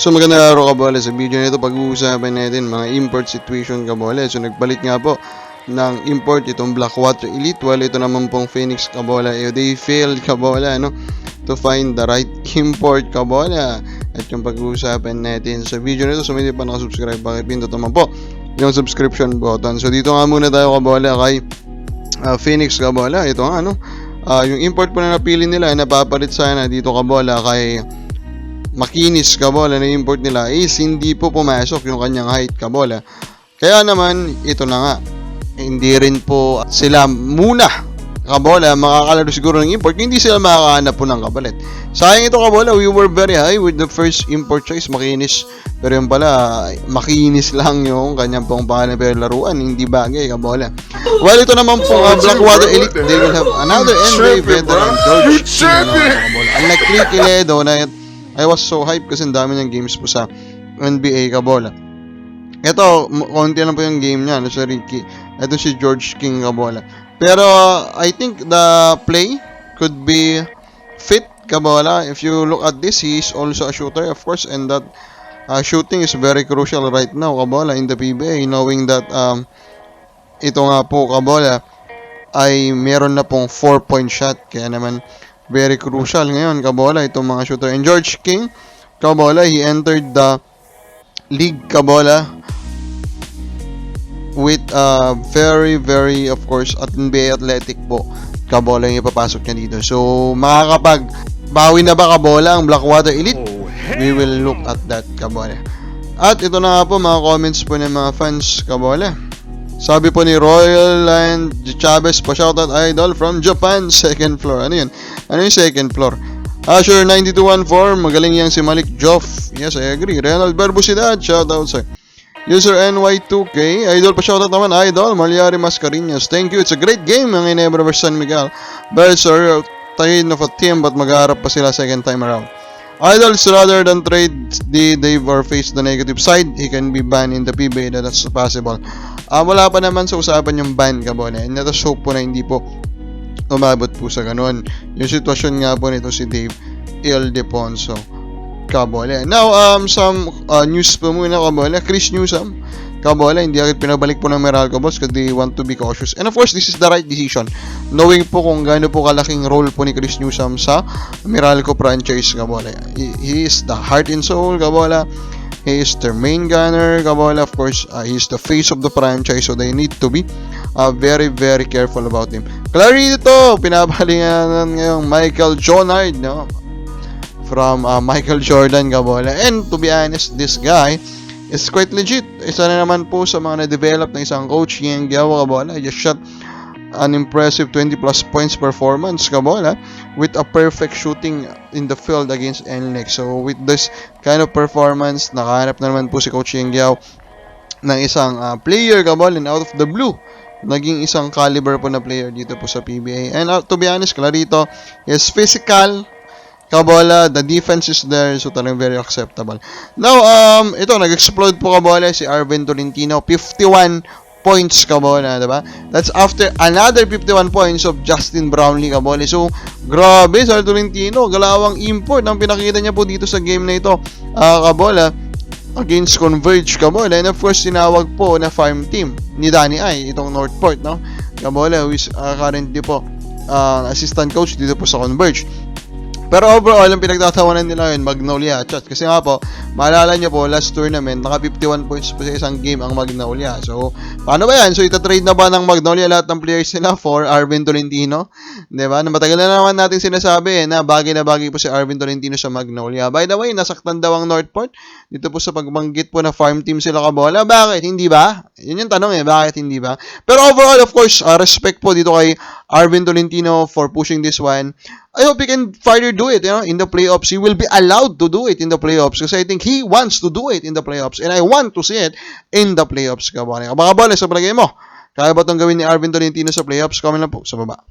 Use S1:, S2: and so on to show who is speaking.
S1: So magandang araw kabole. Sa video nito pag-uusapan natin mga import situation kabole. So nagpalit nga po ng import itong Blackwater Elite while ito naman pong Phoenix kabole. Eh, they failed kabole ano to find the right import kabole. At yung pag-uusapan natin sa video nito so hindi pa nakasubscribe pakipindot naman po yung subscription button. So dito nga muna tayo kabole kay uh, Phoenix kabole. Ito nga ano ah, yung import po na napili nila napapalit sana dito kabole kay makinis kabola na import nila is hindi po pumasok yung kanyang height kabola. Kaya naman, ito na nga. Hindi rin po sila muna kabola makakalaro siguro ng import hindi sila makakahanap po ng kapalit. Sayang ito kabola, we were very high with the first import choice, makinis. Pero yung pala, makinis lang yung kanyang pong pangalan pero laruan, hindi bagay kabola. Well, ito naman po uh, Blackwater Elite, they will have another NBA veteran, George. Unlike Click Iledo na I was so hyped kasi ang dami niyang games po sa NBA Kabola. Ito, konti lang po yung game niya, no, sa Ricky. Ito si George King Kabola. Pero, I think the play could be fit Kabola. If you look at this, he is also a shooter, of course, and that uh, shooting is very crucial right now, Kabola, in the PBA, knowing that um, ito nga po, Kabola, ay meron na pong 4-point shot. Kaya naman, very crucial ngayon, Kabola, itong mga shooter. And George King, Kabola, he entered the league, Kabola, with uh, very, very, of course, at NBA Athletic po, Kabola yung ipapasok niya dito. So, makakapag bawi na ba Kabola ang Blackwater Elite? We will look at that, Kabola. At ito na nga po, mga comments po ng mga fans, Kabola. Sabi po ni Royal Land Chavez pa shoutout idol from Japan, second floor. Ano yun? Ano yung second floor? Asher 9214, magaling yang si Malik Joff. Yes, I agree. Renald Barbusidad, shoutout sir. User NY2K, idol pa shoutout naman, idol. Malyari Mascarinhas, thank you. It's a great game ang Ginebra vs San Miguel. Bears are tired of a team but magharap pa sila second time around. Idols rather than trade the Dave or face the negative side, he can be banned in the PBA that that's possible. Ah, wala pa naman sa usapan yung ban kabone. And let hope po na hindi po umabot po sa ganun. Yung sitwasyon nga po nito si Dave Ildefonso Kabole. Now, um, some uh, news po muna Kabole. Chris Newsom Kabole, hindi agad pinabalik po ng Meralco Boss kasi they want to be cautious. And of course, this is the right decision. Knowing po kung gaano po kalaking role po ni Chris Newsom sa Meralco franchise Kabole. He is the heart and soul Kabole. Is their main gunner, Kabola. Of course, uh, he is the face of the franchise, so they need to be uh, very, very careful about him. Clarito, pinabalingan ngayong Michael Jonard, no? From uh, Michael Jordan, Kabola. And to be honest, this guy is quite legit. Isa na naman po sa mga na-develop ng isang coach, Yang Giawa, Kabola. He just shot an impressive 20 plus points performance, Kabola, with a perfect shooting in the field against NLEX. So, with this kind of performance, nakahanap na naman po si Coach Yang Giao ng isang uh, player, Kabol, and out of the blue, naging isang caliber po na player dito po sa PBA. And uh, to be honest, Clarito is physical, Kabola, the defense is there, so talagang very acceptable. Now, um, ito, nag-explode po Kabola si Arvin Tolentino, 51 points Kabola, diba? That's after another 51 points of Justin Brownlee Kabola. So, grabe, Sir Tolentino, galawang import ang pinakita niya po dito sa game na ito, uh, Kabola, against Converge Kabola. And of course, tinawag po na farm team ni Danny Ay, itong Northport, no? Kabola, who is uh, currently po uh, assistant coach dito po sa Converge. Pero overall, ang pinagtatawanan nila yun, Magnolia Chat. Kasi nga po, maalala nyo po, last tournament, naka 51 points po sa isang game ang Magnolia. So, paano ba yan? So, itatrade na ba ng Magnolia lahat ng players nila for Arvin Tolentino? Di ba? Na matagal na naman natin sinasabi eh, na bagay na bagay po si Arvin Tolentino sa Magnolia. By the way, nasaktan daw ang Northport. Dito po sa pagbanggit po na farm team sila kabola. Bakit? Hindi ba? Yun yung tanong eh, bakit hindi ba? Pero overall, of course, uh, respect po dito kay Arvin Tolentino for pushing this one. I hope he can further do it, you know, in the playoffs. He will be allowed to do it in the playoffs kasi I think he wants to do it in the playoffs and I want to see it in the playoffs, kabone. Mga kabone, sa palagay mo, kaya ba itong gawin ni Arvin Tolentino sa playoffs? Comment lang po sa baba.